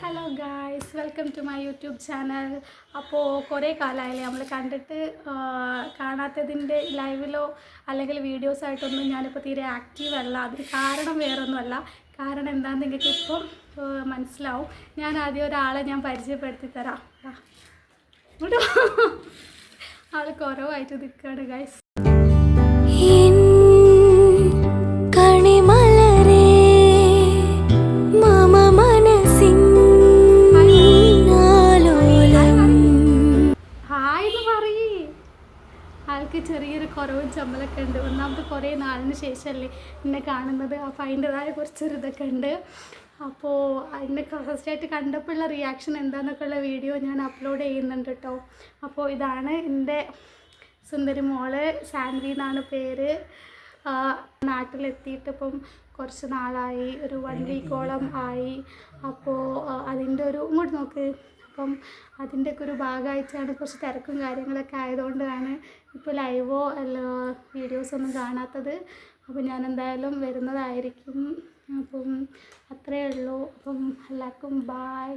Hello guys welcome to my YouTube channel അപ്പോൾ കുറേ കാലമായില്ലേ നമ്മൾ കണ്ടിട്ട് കാണാത്തതിന്റെ ലൈവിലോ അല്ലെങ്കിൽ വീഡിയോസ് ആയിട്ടൊന്നും ഞാനിപ്പോൾ തീരെ ആക്റ്റീവ് അല്ല. അതിന് കാരണം വേറൊന്നുമല്ല. കാരണം എന്താണെന്ന് നിങ്ങൾക്ക് ഇപ്പം മനസ്സിലാവും. ഞാൻ ആദ്യം ഒരാളെ ഞാൻ പരിചയപ്പെടുത്തി തരാം. ആൾ കുറവായിട്ട് നിൽക്കുകയാണ് ഗൈസ് ആൾക്ക് ചെറിയൊരു കുറവും ചമ്മലൊക്കെ ഉണ്ട്. ഒന്നാമത് കുറേ നാളിന് ശേഷമല്ലേ എന്നെ കാണുന്നത്. അപ്പോൾ അതിന്റെതായ കുറച്ചൊരു ഇതൊക്കെ ഉണ്ട് അപ്പോൾ അതിന്റെ ഫസ്റ്റായിട്ട് കണ്ടപ്പോഴുള്ള റിയാക്ഷൻ എന്താണെന്നൊക്കെ ഉള്ള വീഡിയോ ഞാൻ അപ്ലോഡ് ചെയ്യുന്നുണ്ട് കേട്ടോ അപ്പോൾ ഇതാണ് എന്റെ സുന്ദരി മോൾ. സാൻവി എന്നാണ് പേര്. ആ, നാട്ടിലെത്തിയിട്ട് ഇപ്പം കുറച്ച് നാളായി. ഒരു വൺ വീക്കോളം ആയി. അപ്പോൾ അതിന്റെ ഒരു ഇങ്ങോട്ട് നോക്ക്. അപ്പം അതിന്റെയൊക്കെ ഒരു ഭാഗമായിട്ടാണ് കുറച്ച് തിരക്കും കാര്യങ്ങളൊക്കെ ആയതുകൊണ്ടാണ് ഇപ്പോൾ ലൈവോ അല്ല വീഡിയോസൊന്നും കാണാത്തത്. അപ്പോൾ ഞാൻ എന്തായാലും വരുന്നതായിരിക്കും. അപ്പം അത്രയേ ഉള്ളൂ. അപ്പം എല്ലാവർക്കും ബായ്